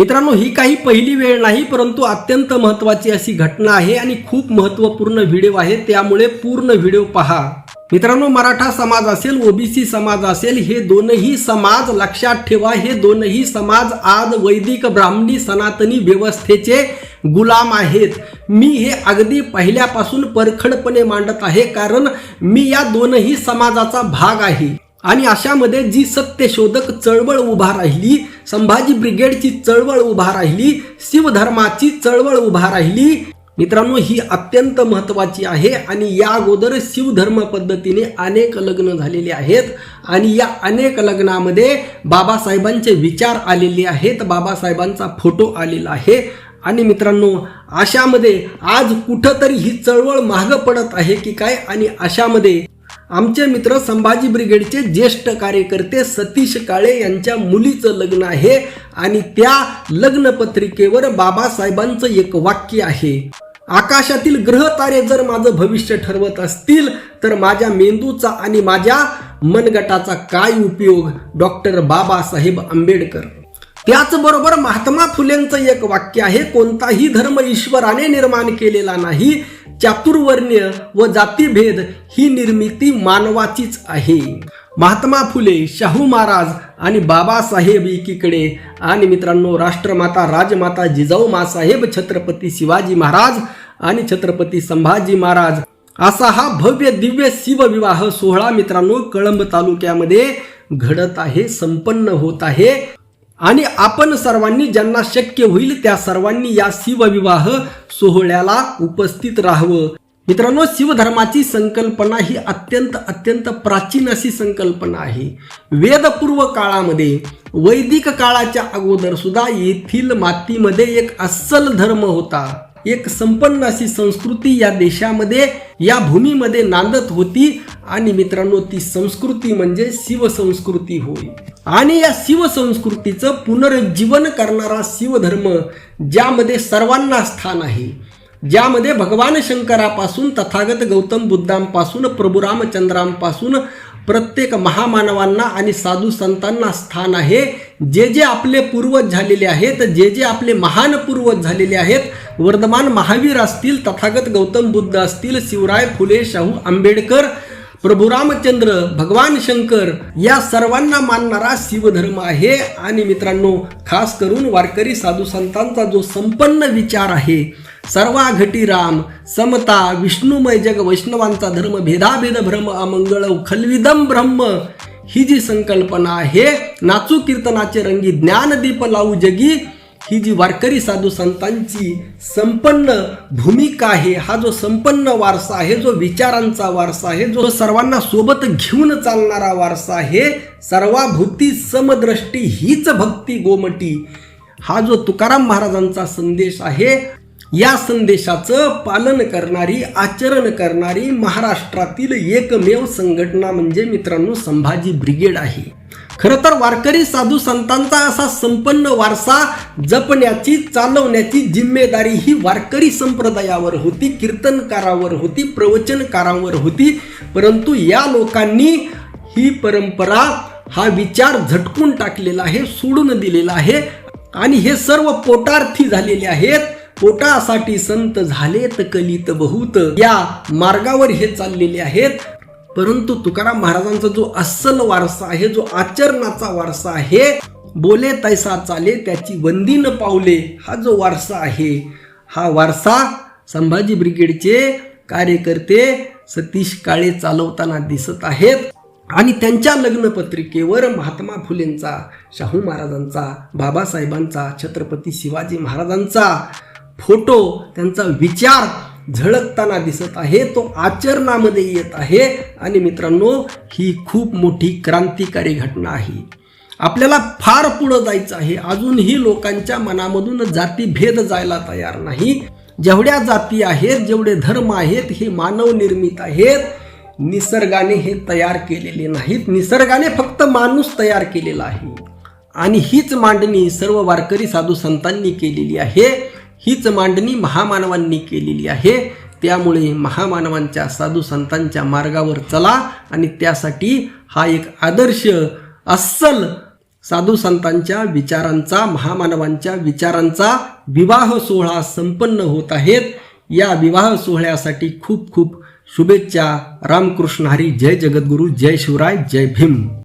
मित्रांनो ही काही पहिली वेळ नाही परंतु अत्यंत महत्वाची अशी घटना आहे आणि खूप महत्त्वपूर्ण व्हिडिओ आहे. त्यामुळे पूर्ण व्हिडिओ पहा. मित्रांनो मराठा समाज असेल ओबीसी समाज असेल हे दोनही समाज लक्षात ठेवा. हे दोनही समाज आज वैदिक ब्राह्मणी सनातनी व्यवस्थेचे गुलाम आहेत. मी हे अगदी पहिल्यापासून परखडपणे मांडत आहे कारण मी या दोनही समाजाचा भाग आहे. आणि अशामध्ये जी सत्यशोधक चळवळ उभा राहिली संभाजी ब्रिगेडची चळवळ उभा राहिली शिवधर्माची चळवळ उभा राहिली मित्रांनो ही अत्यंत महत्वाची आहे. आणि या अगोदर शिवधर्म पद्धतीने अनेक लग्न झालेले आहेत. आणि या अनेक लग्नामध्ये बाबासाहेबांचे विचार आलेले आहेत. बाबासाहेबांचा फोटो आलेला आहे. आणि मित्रांनो अशामध्ये आज कुठंतरी ही चळवळ मागं पडत आहे की काय? आणि अशामध्ये आमचे मित्र संभाजी ब्रिगेडचे ज्येष्ठ कार्यकर्ते सतीश काळे यांच्या मुलीचं लग्न आहे आणि त्या लग्नपत्रिकेवर बाबासाहेबांचं एक वाक्य आहे. आकाशातील ग्रह तारे जर माझं भविष्य ठरवत असतील तर माझ्या मेंदूचा आणि माझ्या मनगटाचा काय उपयोग? डॉक्टर बाबासाहेब आंबेडकर. त्याचबरोबर महात्मा फुलेंचं एक वाक्य आहे कोणताही धर्म ईश्वराने निर्माण केलेला नाही चातुर्वर्ण्य व जातीभेद ही निर्मिती मानवाचीच आहे. महात्मा फुले शाहू महाराज आणि बाबासाहेब एकीकडे आणि मित्रांनो राष्ट्रमाता राजमाता जिजाऊ मासाहेब छत्रपती शिवाजी महाराज आणि छत्रपती संभाजी महाराज असा हा भव्य दिव्य शिवविवाह सोहळा मित्रांनो कळंब तालुक्यामध्ये घडत आहे संपन्न होत आहे. आणि आपण सर्वांनी ज्यांना शक्य होईल त्या सर्वांनी या शिवविवाह सोहळ्याला उपस्थित राहावं. मित्रांनो शिवधर्माची संकल्पना ही अत्यंत अत्यंत प्राचीन अशी संकल्पना आहे. वेदपूर्व काळामध्ये वैदिक काळाच्या अगोदर सुद्धा येथील मातीमध्ये एक अस्सल धर्म होता. एक संपन्न अशी संस्कृती या देशामध्ये या भूमीमध्ये नांदत होती. आणि मित्रांनो ती संस्कृती म्हणजे शिवसंस्कृती होय. आणि या शिवसंस्कृतीचं पुनरुज्जीवन करणारा शिवधर्म ज्यामध्ये सर्वांना स्थान आहे ज्यामध्ये भगवान शंकरापासून तथागत गौतम बुद्धांपासून प्रभू रामचंद्रांपासून प्रत्येक महामानवांना आणि साधू संतांना स्थान आहे. जे जे आपले पूर्वज झालेले आहेत जे जे आपले महान पूर्वज झालेले आहेत वर्धमान महावीर असतील तथागत गौतम बुद्ध असतील शिवराय फुले शाहू आंबेडकर प्रभू रामचंद्र भगवान शंकर या सर्वांना मानणारा शिवधर्म आहे. आणि मित्रांनो खास करून वारकरी साधू संतांचा जो संपन्न विचार आहे सर्वा घटी राम समता विष्णुमय जग वैष्णवांचा धर्म भेदाभेद भ्रम अमंगळ खलविदम ब्रह्म. ही जी संकल्पना आहे नाचू कीर्तनाचे रंगी ज्ञानदीप लावू जगी ही जी वारकरी साधू संतांची संपन्न भूमिका आहे हा जो संपन्न वारसा आहे जो विचारांचा वारसा आहे जो सर्वांना सोबत घेऊन चालणारा वारसा आहे सर्वाभूती समदृष्टी हीच भक्ती गोमटी. हा जो तुकाराम महाराजांचा संदेश आहे या संदेशाचं पालन करणारी आचरण करणारी महाराष्ट्रातील एकमेव संघटना म्हणजे मित्रांनो संभाजी ब्रिगेड आहे. खरं तर वारकरी साधू संतांचा असा संपन्न वारसा जपण्याची चालवण्याची जिम्मेदारी ही वारकरी संप्रदायावर होती कीर्तनकारावर होती प्रवचनकारावर होती. परंतु या लोकांनी ही परंपरा हा विचार झटकून टाकलेला आहे सोडून दिलेला आहे. आणि हे सर्व पोटार्थी झालेले आहेत. पोटासाठी संत झालेत कलित बहुत. या मार्गावर हे चाललेले आहेत. परंतु तुकाराम महाराजांचा जो अस्सल वारसा आहे जो आचरणाचा वारसा आहे बोले तैसा चाले त्याची वंदीन पावले हा जो वारसा आहे हा वारसा संभाजी ब्रिगेडचे कार्यकर्ते सतीश काळे चालवताना दिसत आहेत. आणि त्यांच्या लग्नपत्रिकेवर महात्मा फुलेंचा शाहू महाराजांचा बाबासाहेबांचा छत्रपती शिवाजी महाराजांचा फोटो त्यांचा विचार झळकताना दिसत आहे तो आचरणामध्ये येत आहे. आणि मित्रांनो ही खूप मोठी क्रांतिकारी घटना आहे. आपल्याला फार पुढं जायचं आहे. अजूनही लोकांच्या मनामधून जातीभेद जायला तयार नाही. जेवढ्या जाती आहेत जेवढे धर्म आहेत हे मानव निर्मित आहेत. निसर्गाने हे तयार केलेले नाहीत. निसर्गाने फक्त माणूस तयार केलेला आहे. आणि हीच मांडणी सर्व वारकरी साधू संतांनी केलेली आहे. हीच मांडणी महामानवांनी केलेली आहे. त्यामुळे महामानवांच्या साधू संतांच्या मार्गावर चला आणि त्यासाठी हा एक आदर्श अस्सल साधू संतांच्या विचारांचा महामानवांच्या विचारांचा विवाह सोहळा संपन्न होत आहेत. या विवाह सोहळ्यासाठी खूप खूप शुभेच्छा. रामकृष्ण हरी जय जगद्गुरू जय शिवराय जय भीम.